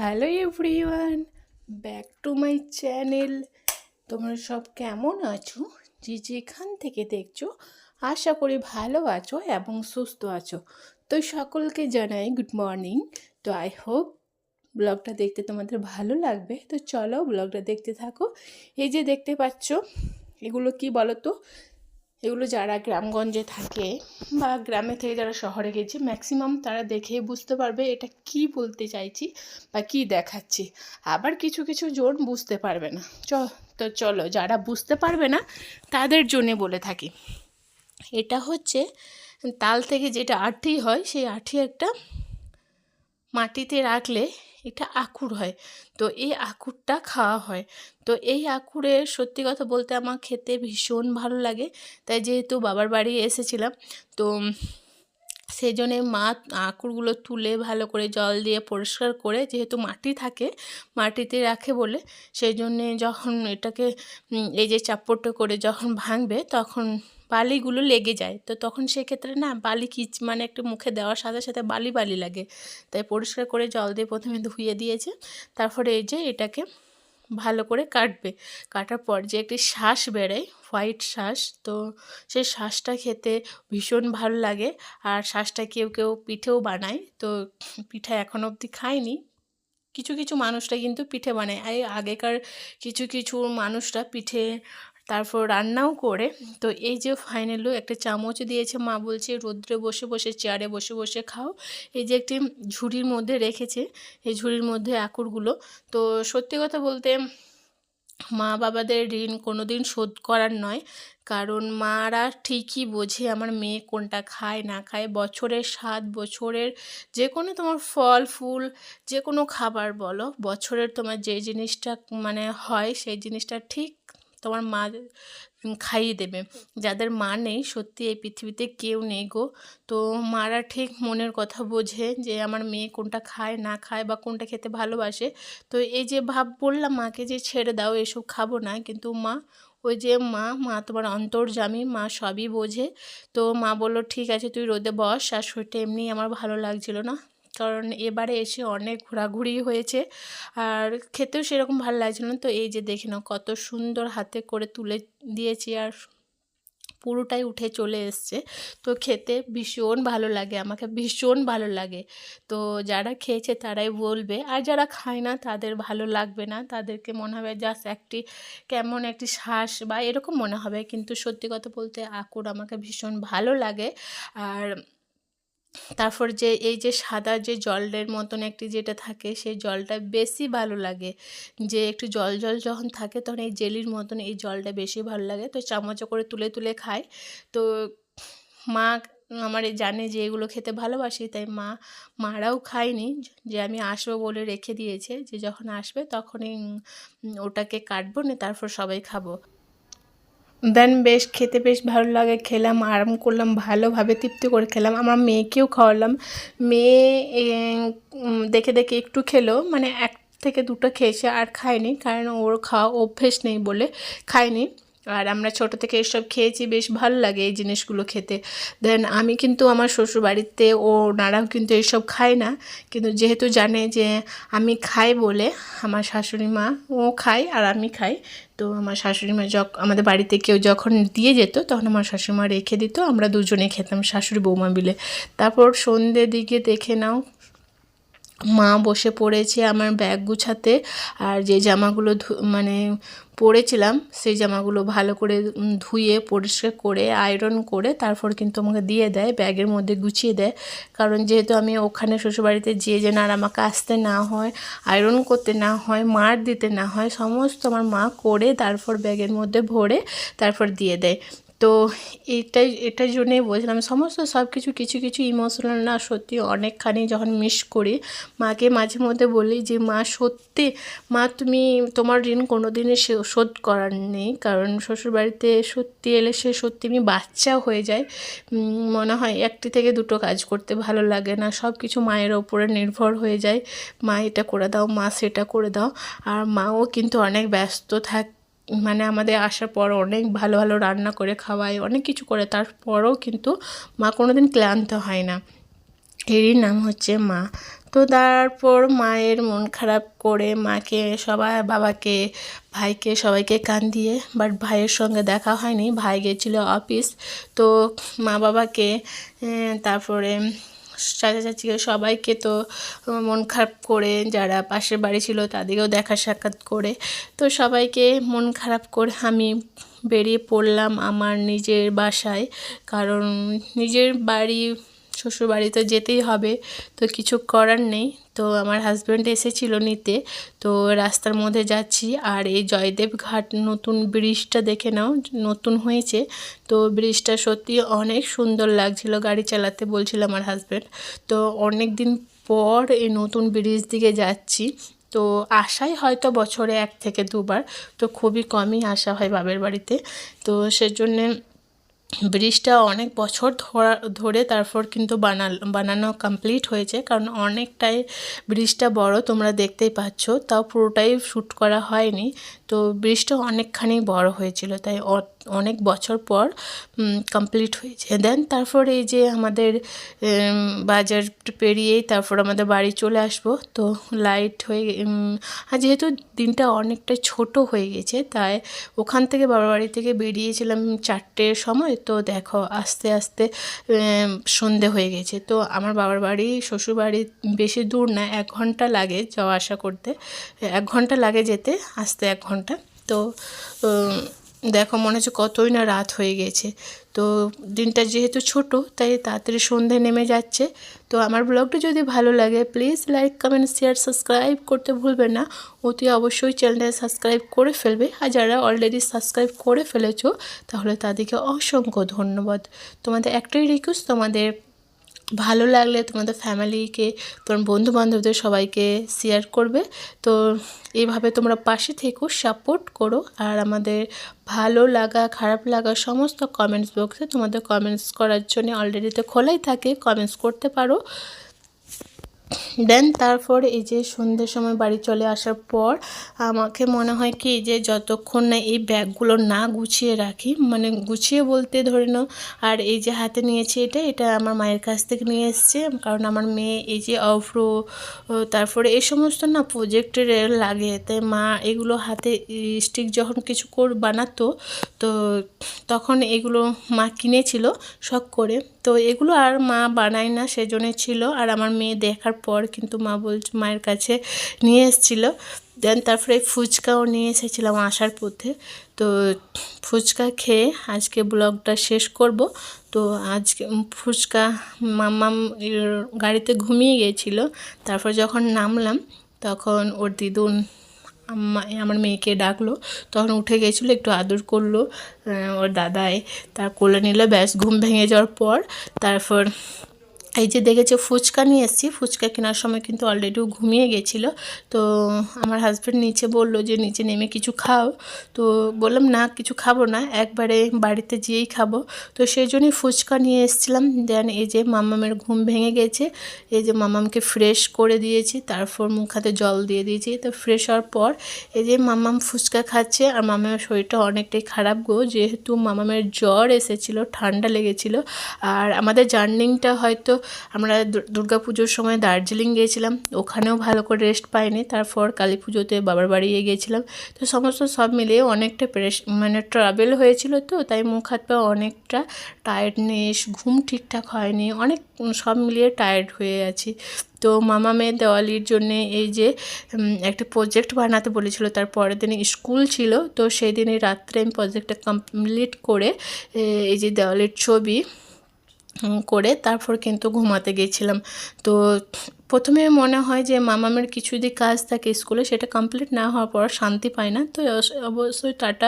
Hello everyone back to my channel তোমরা সব কেমন আছো? যে যেখান থেকে দেখছ, আশা করি ভালো আছো এবং সুস্থ আছো। তো সকলকে জানাই গুড মর্নিং তো আই হোপ ব্লগটা দেখতে তোমাদের ভালো লাগবে। তো চলো ব্লগটা দেখতে থাকো। এই যে দেখতে পাচ্ছ, এগুলো কি বলো তো এগুলো যারা গ্রামগঞ্জে থাকে বা গ্রামে থেকে যারা শহরে গেছে ম্যাক্সিমাম তারা দেখে বুঝতে পারবে এটা কি বলতে চাইছি বা কি দেখাচ্ছি। আবার কিছু কিছু জন বুঝতে পারবে না। চ, তো চলো, যারা বুঝতে পারবে না, তাদের জন্যে বলে থাকি। এটা হচ্ছে তাল থেকে যেটা আঠি হয়, সেই আঠি একটা মাটিতে রাখলে এটা আকুর হয়। তো এই আকুরটা খাওয়া হয়। তো এই আকুরের সত্যি কথা বলতে আমার খেতে ভীষণ ভালো লাগে। তাই যেহেতু বাবার বাড়ি এসেছিলাম, তো সেই জন্যে মা আঁকুরগুলো তুলে ভালো করে জল দিয়ে পরিষ্কার করে যেহেতু মাটি থাকে, মাটিতে রাখে বলে সেই জন্যে যখন এটাকে এই যে চাপড়টা করে যখন ভাঙবে তখন বালিগুলো লেগে যায়। তো তখন সেক্ষেত্রে না বালি কিচ মানে একটু মুখে দেওয়ার সাথে সাথে বালি বালি লাগে। তাই পরিষ্কার করে জল দিয়ে প্রথমে ধুয়ে দিয়েছে। তারপরে এই যে এটাকে ভালো করে কাটবে। কাটার পর যে একটি শ্বাস বেরোয়, হোয়াইট শ্বাস, তো সেই শ্বাসটা খেতে ভীষণ ভালো লাগে। আর শ্বাসটা কেউ কেউ পিঠেও বানায়, তো পিঠা এখন অবধি খায়নি। কিছু কিছু মানুষরা কিন্তু পিঠে বানায়। এই আগেকার কিছু কিছু মানুষরা পিঠে তারপর রান্নাও করে। তো এই যে ফাইনালও একটা চামচ দিয়েছে মা বলছে, রোদ্রে বসে বসে চেয়ারে বসে বসে খাও। এই যে একটি ঝুড়ির মধ্যে রেখেছে, এই ঝুড়ির মধ্যে আকুরগুলো। তো সত্যি কথা বলতে মা বাবাদের ঋণ কোনো দিন শোধ করার নয়। কারণ মারা ঠিকই বোঝে আমার মেয়ে কোনটা খায়, না খায়। বছরের সাত বছরের যে কোনো তোমার ফল, ফুল যে কোনো খাবার বলো, বছরের তোমার যে জিনিসটা মানে হয় সেই জিনিসটা ঠিক তোমার মা খাইয়ে দেবে। যাদের মা নেই, সত্যি এই পৃথিবীতে কেউ নেই গো। তো মারা ঠিক মনের কথা বোঝে যে, আমার মেয়ে কোনটা খায়, না খায় বা কোনটা খেতে ভালোবাসে। তো এই যে ভাব বললাম, মাকে যে ছেড়ে দাও, এসব খাব না। কিন্তু মা, ওই যে মা মা তোমার অন্তর্জামী মা সবই বোঝে। তো মা বলল, ঠিক আছে, তুই রোদে বস, আর শরীরটা এমনি আমার ভালো লাগছিল না। কারণ এবারে এসে অনেক ঘোরাঘুরি হয়েছে। আর খেতেও সেরকম ভালো লাগছিল না। তো এই যে দেখে নাও কত সুন্দর হাতে করে তুলে দিয়েছি আর পুরোটাই উঠে চলে এসছে। তো খেতে ভীষণ ভালো লাগে, আমাকে ভীষণ ভালো লাগে। তো যারা খেয়েছে তারাই বলবে, আর যারা খায় না তাদের ভালো লাগবে না। তাদেরকে মনে হবে জাস্ট একটি কেমন একটি শ্বাস বা এরকম মনে হবে। কিন্তু সত্যি কথা বলতে আকুর আমাকে ভীষণ ভালো লাগে। আর তারপর যে এই যে সাদা যে জলের মতন একটি যেটা থাকে, সেই জলটা বেশি ভালো লাগে। যে একটু জল জল যখন থাকে তখন এই জেলির মতন এই জলটা বেশি ভালো লাগে। তো চামচ করে তুলে তুলে খায়। তো মা আমার জানে যে এগুলো খেতে ভালোবাসি, তাই মা, মারাও খায়নি। যে আমি আসব বলে রেখে দিয়েছে যে যখন আসবে তখনই ওটাকে কাটবো না তারপর সবাই খাব। দেন বেশ খেতে বেশ ভালো লাগে, খেলাম, আরাম করলাম, ভালোভাবে তৃপ্তি করে খেলাম। আমার মেয়েকেও খাওয়ালাম। মেয়ে দেখে দেখে একটু খেলো মানে এক থেকে দুটো খেয়েছে আর খায়নি, কারণ ওর খাওয়া অভ্যেস নেই বলে খায়নি। আর আমরা ছোট থেকে এসব খেয়েছি, বেশ ভালো লাগে এই জিনিসগুলো খেতে। দেন আমি কিন্তু আমার শ্বশুর বাড়িতে ও নারাও কিন্তু এসব খায় না। কিন্তু যেহেতু জানে যে আমি খাই বলে আমার শাশুড়ি মা, ও খায় আর আমি খাই, তো আমার শাশুড়ি মা যখন আমাদের বাড়িতে কেউ যখন দিয়ে যেত, তখন আমার শাশুড়ি মা রেখে দিত, আমরা দুজনে খেতাম শাশুড়ি বৌমা মিলে। তারপর সন্ধ্যের দিকে দেখে নাও মা বসে পড়েছে আমার ব্যাগ গুছাতে আর যে জামাগুলো মানে পরেছিলাম সেই জামাগুলো ভালো করে ধুয়ে পরিষ্কার করে আয়রন করে তারপর কিন্তু আমাকে দিয়ে দেয়, ব্যাগের মধ্যে গুছিয়ে দেয়। কারণ যেহেতু আমি ওখানে শ্বশুরবাড়িতে যেয়ে যেন আর আমাকে আসতে না হয় আয়রন করতে না হয়, মার দিতে না হয়, সমস্ত আমার মা করে তারপর ব্যাগের মধ্যে ভরে তারপর দিয়ে দেয়। তো এটাই, এটার জন্যেই বলছিলাম, সমস্ত সব কিছু কিছু কিছু ইমোশনাল না, সত্যি অনেকখানি যখন মিস করি, মাকে মাঝে মধ্যে বলি যে, মা, সত্যি, মা, তুমি তোমার ঋণ কোনো দিনই শোধ করার নেই। কারণ শ্বশুরবাড়িতে সত্যি এলে সে সত্যি আমি বাচ্চা হয়ে যায় মনে হয় একটি থেকে দুটো কাজ করতে ভালো লাগে না সব কিছু মায়ের ওপরে নির্ভর হয়ে যায়। মা, এটা করে দাও, মা, সেটা করে দাও। আর মাও কিন্তু অনেক ব্যস্ত থাক মানে আমাদের আসার পর অনেক ভালো ভালো রান্না করে খাওয়ায় অনেক কিছু করে। তারপরও কিন্তু মা কোনো দিন ক্লান্ত হয় না। এরই নাম হচ্ছে মা। তো তারপর মায়ের মন খারাপ করে মাকে, সবাই, বাবাকে, ভাইকে, সবাইকে কান দিয়ে বাট ভাইয়ের সঙ্গে দেখা হয়নি। ভাই গেছিল অফিস তো মা বাবাকে তারপরে চাচা চাচিকে সবাইকে তো মন খারাপ করে, যারা পাশের বাড়ি ছিল তাদেরকেও দেখা সাক্ষাৎ করে। তো সবাইকে মন খারাপ করে আমি বেরিয়ে পড়লাম আমার নিজের বাসায়। কারণ নিজের বাড়ি শ্বশুর বাড়ি তো যেতেই হবে। তো কিছু করার নেই। তো আমার হাজব্যান্ড এসেছিল নিতে। তো রাস্তার মধ্যে যাচ্ছি। আর এই জয়দেব ঘাট নতুন ব্রিজটা দেখে নাও। নতুন হয়েছে। তো ব্রিজটা সত্যি অনেক সুন্দর লাগছিল গাড়ি চালাতে বলছিল আমার হাজব্যান্ড তো অনেক দিন পর এই নতুন ব্রিজ দিকে যাচ্ছি। তো আসাই হয়তো বছরে এক থেকে দুবার। তো খুবই কমই আসা হয় বাবের বাড়িতে। তো সেজন্যে ব্রিজটা অনেক বছর ধরা, ধরে তারপর কিন্তু বানাল, বানানো কমপ্লিট হয়েছে। কারণ অনেকটাই ব্রিজটা বড়, তোমরা দেখতেই পাচ্ছ। তাও পুরোটাই শ্যুট করা হয়নি। তো ব্রিজটা অনেকখানি বড় হয়েছিল। তাই অ- অনেক বছর পর কমপ্লিট হয়েছে। দেন তারপর এই যে আমাদের বাজার পেরিয়েই তারপর আমাদের বাড়ি চলে আসব, তো লাইট হয়ে আর যেহেতু দিনটা অনেকটা ছোট হয়ে গেছে, তাই ওখান থেকে বাবার বাড়ি থেকে বেরিয়েছিলাম চারটের সময়, তো দেখো আস্তে আস্তে সন্ধে হয়ে গেছে। তো আমার বাবার বাড়ি, শ্বশুর বাড়ি বেশি দূর না, এক ঘণ্টা লাগে যাওয়া আসা করতে। এক ঘণ্টা লাগে যেতে, আসতে এক ঘণ্টা। তো দেখো, মনে হচ্ছে কতই না রাত হয়ে গেছে। তো দিনটা যেহেতু ছোট, তাই তাড়াতাড়ি সন্ধে নেমে যাচ্ছে। তো আমার ব্লগটা যদি ভালো লাগে please like comment share subscribe করতে ভুলবে না। অতি অবশ্যই চ্যানেলটা সাবস্ক্রাইব করে ফেলবে। আর যারা অলরেডি সাবস্ক্রাইব করে ফেলেছো, তাহলে তাদেরকে অসংখ্য ধন্যবাদ। তোমাদের একটাই রিকোয়েস্ট তোমাদের ভালো লাগলে তোমাদের ফ্যামিলিকে তোমার বন্ধু বান্ধবদের সবাইকে শেয়ার করবে। তো এইভাবে তোমরা পাশে থেকেও সাপোর্ট করো। আর আমাদের ভালো লাগা, খারাপ লাগা সমস্ত কমেন্টস বক্সে তোমাদের কমেন্টস করার জন্য অলরেডি তো খোলাই থাকে কমেন্টস করতে পারো। দেন তারপর এই যে সন্ধ্যের সময় বাড়ি চলে আসার পর আমাকে মনে হয় কি, যে যতক্ষণ না এই ব্যাগগুলো না গুছিয়ে রাখি মানে গুছিয়ে বলতে ধরে নাও, আর এই যে হাতে নিয়েছি এটা এটা আমার মায়ের কাছ থেকে নিয়ে এসছে। কারণ আমার মেয়ে এই যে অফ্রো তারপরে এই সমস্ত না প্রজেক্টের লাগে। তাই মা এগুলো হাতে স্টিক যখন কিছু কর, বানাতো, তো তখন এগুলো মা কিনেছিল শখ করে। তো এগুলো আর মা বানায় না, সেজন্য ছিল। আর আমার মেয়ে দেখার পর কিন্তু মা বলছে মায়ের কাছে নিয়ে এসেছিল। দেন তারপরে ফুচকাও নিয়ে এসেছিলাম আসার পথে। তো ফুচকা খেয়ে আজকে ব্লগটা শেষ করব। তো আজকে ফুচকা এর গাড়িতে ঘুমিয়ে গিয়েছিল তারপর যখন নামলাম, তখন ওর দিদুন আমার মেয়েকে ডাকলো। তখন উঠে গেছিল, একটু আদর করল ওর দাদাই। তার কোলে নিল, ব্যাস, ঘুম ভেঙে যাওয়ার পর তারপর এই যে দেখেছ, ফুচকা নিয়ে এসেছি। ফুচকা কেনার সময় কিন্তু অলরেডি ঘুমিয়ে গেছিল। তো আমার হাজব্যান্ড নিচে বলল যে, নিচে নেমে কিছু খাও। তো বললাম, না, কিছু খাব না। একবারে বাড়িতে যেয়েই খাব। তো সেই জন্যই ফুচকা নিয়ে এসেছিলাম। দেন এই যে মামামের ঘুম ভেঙে গেছে। এই যে মামামকে ফ্রেশ করে দিয়েছি। তারপর মুখ হাতে জল দিয়ে দিয়েছি। তো ফ্রেশ হওয়ার পর এই যে মামাম ফুচকা খাচ্ছে। আর মামামের শরীরটা অনেকটাই খারাপ গো। যেহেতু মামামের জ্বর এসেছিল, ঠান্ডা লেগেছিল। আর আমাদের জার্নিংটা হয়তো আমরা দুর্গা পুজোর সময় দার্জিলিং গিয়েছিলাম। ওখানেও ভালো করে রেস্ট পাইনি। তারপর কালী পুজোতে বাবার বাড়ি গিয়েছিলাম। তো সমস্ত সব মিলিয়ে অনেকটা প্রেস মানে ট্রাভেল হয়েছিল তো, তাই মুখ হাত পা অনেকটা টায়ার্ডনেস ঘুম ঠিকঠাক হয়নি। অনেক সব মিলিয়ে টায়ার্ড হয়ে আছি। তো মামা মেয়ে দেওয়ালির জন্য এই যে একটা প্রজেক্ট বানাতে বলেছিল, তার পরের দিনে স্কুল ছিল। তো সেই দিনে রাত্রে আমি প্রজেক্টটা কমপ্লিট করে এই যে দেওয়ালির ছবি করে তারপর কিন্তু ঘুমাতে গেছিলাম। তো প্রথমে মনে হয় যে মামামের কিছু যদি কাজ থাকে স্কুলে, সেটা কমপ্লিট না হওয়ার পর শান্তি পায় না। তো অবশ্যই টাটা।